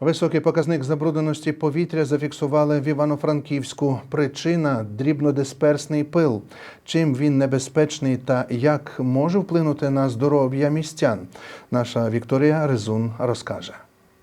Високий показник забрудненості повітря зафіксували в Івано-Франківську. Причина дрібнодисперсний пил. Чим він небезпечний та як може вплинути на здоров'я містян? Наша Вікторія Резун розкаже.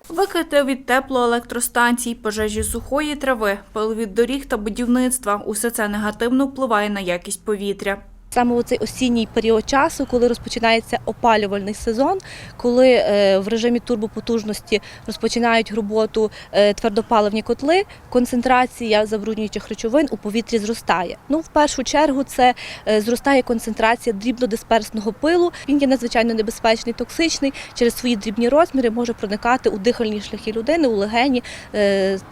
Викрити від теплоелектростанцій, пожежі сухої трави, пил від доріг та будівництва – усе це негативно впливає на якість повітря. Саме у цей осінній період часу, коли розпочинається опалювальний сезон, коли е, в режимі турбопотужності розпочинають роботу е, твердопаливні котли, концентрація забруднюючих речовин у повітрі зростає. Ну, в першу чергу, це е, зростає концентрація дрібнодисперсного пилу. Він є надзвичайно небезпечний, токсичний. Через свої дрібні розміри може проникати у дихальні шляхи людини, у легені,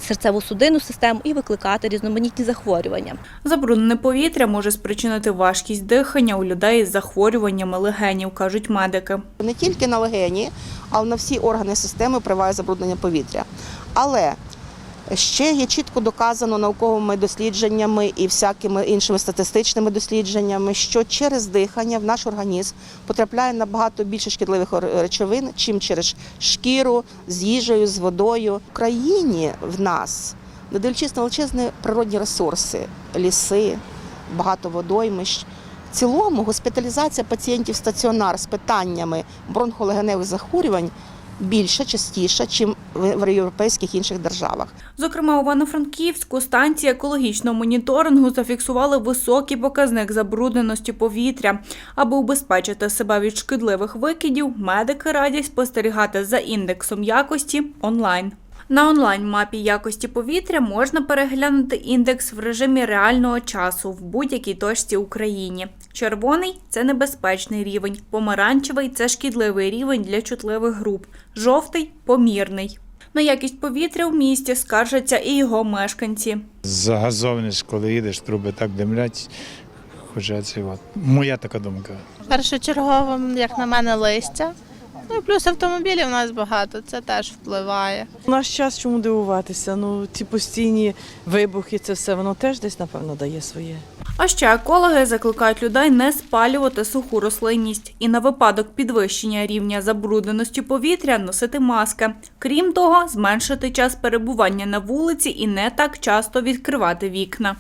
серцево-судинну систему і викликати різноманітні захворювання. Забруднене повітря може спричинити важкість дихання у людей із захворюваннями легенів, кажуть медики. не тільки на легені, але на всі органи системи впливає забруднення повітря. Але ще є чітко доказано науковими дослідженнями і всякими іншими статистичними дослідженнями, що через дихання в наш організм потрапляє набагато більше шкідливих речовин, чим через шкіру, з їжею, з водою. В Україні в нас, не дивлячись на величезні природні ресурси, ліси, багато водоймищ. Цілому госпіталізація пацієнтів стаціонар з питаннями бронхолегеневих захворювань більша, частіша, ніж в європейських інших державах. Зокрема, у Івано-Франківську станції екологічного моніторингу зафіксували високий показник забрудненості повітря. Аби убезпечити себе від шкідливих викидів, медики радять спостерігати за індексом якості онлайн. На онлайн-мапі якості повітря можна переглянути індекс в режимі реального часу в будь-якій точці Україні. Червоний це небезпечний рівень, помаранчевий це шкідливий рівень для чутливих груп, жовтий помірний. На якість повітря в місті скаржаться і його мешканці. Загазованість, коли їдеш, труби так димлять. Хоча це от. Моя така думка. Першочергово, як на мене, листя. Ну і плюс автомобілів у нас багато, це теж впливає. У наш час чому дивуватися? Ну, ці постійні вибухи, це все воно теж десь, напевно, дає своє. А ще екологи закликають людей не спалювати суху рослинність і на випадок підвищення рівня забрудненості повітря носити маски. Крім того, зменшити час перебування на вулиці і не так часто відкривати вікна.